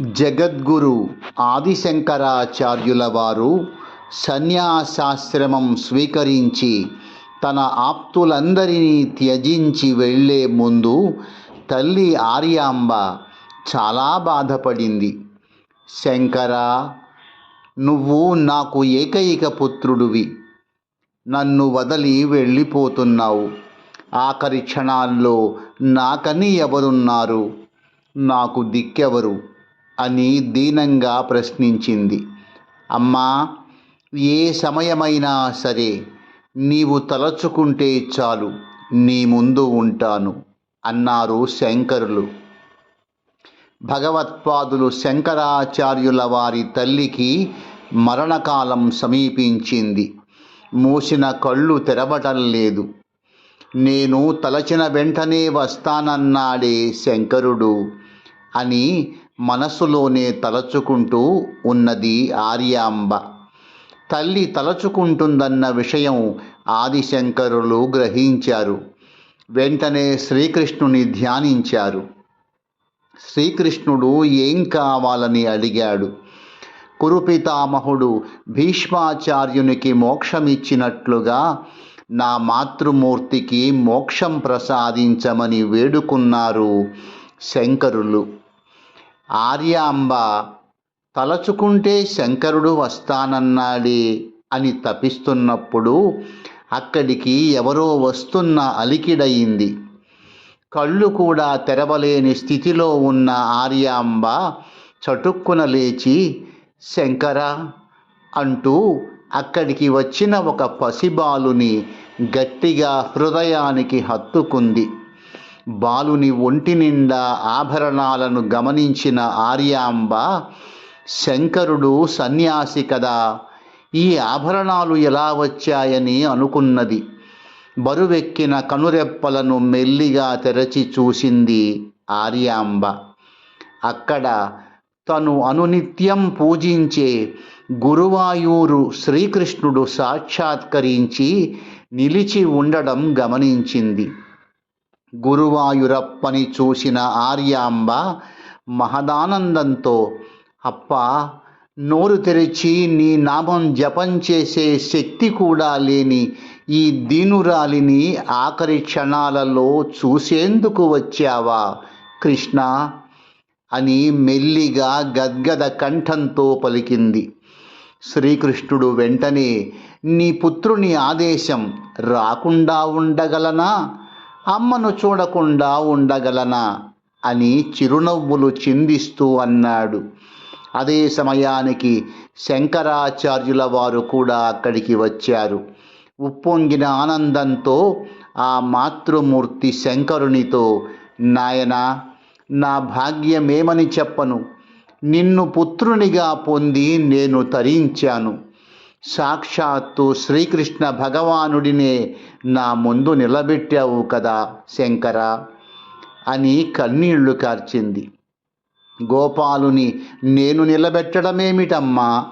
జగద్గురు ఆదిశంకరాచార్యుల వారు సన్యాసాశ్రమం స్వీకరించి తన ఆప్తులందరినీ త్యజించి వెళ్ళే ముందు తల్లి ఆర్యాంబ చాలా బాధపడింది. శంకర నువ్వు నాకు ఏకైక పుత్రుడివి. నన్ను వదలి వెళ్ళిపోతున్నావు. ఆఖరి క్షణాల్లో నాకని ఎవరున్నారు? నాకు దిక్కెవరు? అని దీనంగా ప్రశ్నించింది. అమ్మా ఏ సమయమైనా సరే నీవు తలచుకుంటే చాలు నీ ముందు ఉంటాను అన్నారు శంకరులు. భగవత్పాదులు శంకరాచార్యుల వారి తల్లికి మరణకాలం సమీపించింది. మూసిన కళ్ళు తెరవటం లేదు. నేను తలచిన వెంటనే వస్తానన్నాడే శంకరుడు అని మనసులోనే తలచుకుంటూ ఉన్నది ఆర్యాంబ. తల్లి తలచుకుంటుందన్న విషయం ఆదిశంకరులు గ్రహించారు. వెంటనే శ్రీకృష్ణుని ధ్యానించారు. శ్రీకృష్ణుడు ఏం కావాలని అడిగాడు. కురుపితామహుడు భీష్మాచార్యునికి మోక్షమిచ్చినట్లుగా నా మాతృమూర్తికి మోక్షం ప్రసాదించమని వేడుకున్నారు శంకరులు. ఆర్యాంబ తలచుకుంటే శంకరుడు వస్తానన్నాడే అని తపిస్తున్నప్పుడు అక్కడికి ఎవరో వస్తున్న అలికిడయింది. కళ్ళు కూడా తెరవలేని స్థితిలో ఉన్న ఆర్యాంబ చటుక్కున లేచి శంకర అంటూ అక్కడికి వచ్చిన ఒక పసిబాలుని గట్టిగా హృదయానికి హత్తుకుంది. బాలుని ఒంటి నిండా ఆభరణాలను గమనించిన ఆర్యాంబ శంకరుడు సన్యాసి కదా. ఈ ఆభరణాలు ఎలా వచ్చాయని అనుకున్నది. బరువెక్కిన కనురెప్పలను మెల్లిగా తెరచి చూసింది ఆర్యాంబ. అక్కడ తను అనునిత్యం పూజించే గురువాయూరు శ్రీకృష్ణుడు సాక్షాత్కరించి నిలిచి ఉండడం గమనించింది. గురువాయురప్పని చూసిన ఆర్యాంబ మహదానందంతో అప్ప నోరు తెరిచి నీ నామం జపం చేసే శక్తి కూడా లేని ఈ దీనురాలిని ఆఖరి క్షణాలలో చూసేందుకు వచ్చావా కృష్ణ అని మెల్లిగా గద్గద కంఠంతో పలికింది. శ్రీకృష్ణుడు వెంటనే నీ పుత్రుని ఆదేశం రాకుండా ఉండగలనా? అమ్మను చూడకుండా ఉండగలనా? అని చిరునవ్వులు చిందిస్తూ అన్నాడు. అదే సమయానికి శంకరాచార్యుల వారు కూడా అక్కడికి వచ్చారు. ఉప్పొంగిన ఆనందంతో ఆ మాతృమూర్తి శంకరునితో నాయనా నా భాగ్యమేమని చెప్పను. నిన్ను పుత్రునిగా పొంది నేను తరించాను. సాక్షాత్తు శ్రీకృష్ణ భగవానుడినే నా ముందు నిలబెట్టావు కదా శంకర అని కన్నీళ్ళు కార్చింది. గోపాలుని నేను నిలబెట్టడమేమిటమ్మా?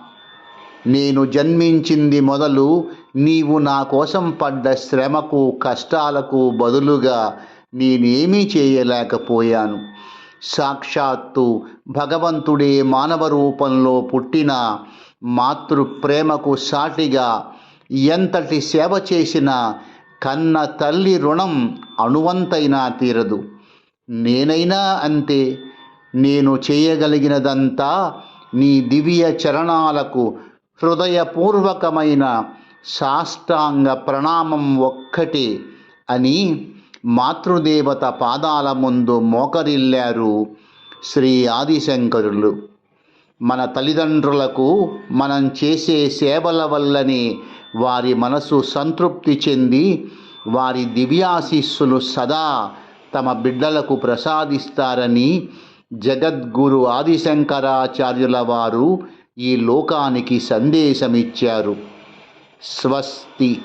నేను జన్మించింది మొదలు నీవు నా కోసం పడ్డ శ్రమకు కష్టాలకు బదులుగా నేనేమీ చేయలేకపోయాను. సాక్షాత్తు భగవంతుడే మానవ రూపంలో పుట్టిన మాతృ ప్రేమకు సాటిగా ఎంతటి సేవ చేసినా కన్న తల్లి రుణం అణువంతైనా తీరదు. నేనైనా అంతే. నేను చేయగలిగినదంతా నీ దివ్య చరణాలకు హృదయపూర్వకమైన సాష్టాంగ ప్రణామం ఒక్కటే అని మాతృదేవత పాదాల ముందు మోకరిల్లారు శ్రీ ఆదిశంకరులు. మన తల్లిదండ్రులకు మనం చేసే సేవల వల్లనే వారి మనసు సంతృప్తి చెంది వారి దివ్యాశీస్సులు సదా తమ బిడ్డలకు ప్రసాదిస్తారని జగద్గురు ఆదిశంకరాచార్యుల వారు ఈ లోకానికి సందేశమిచ్చారు. స్వస్తి.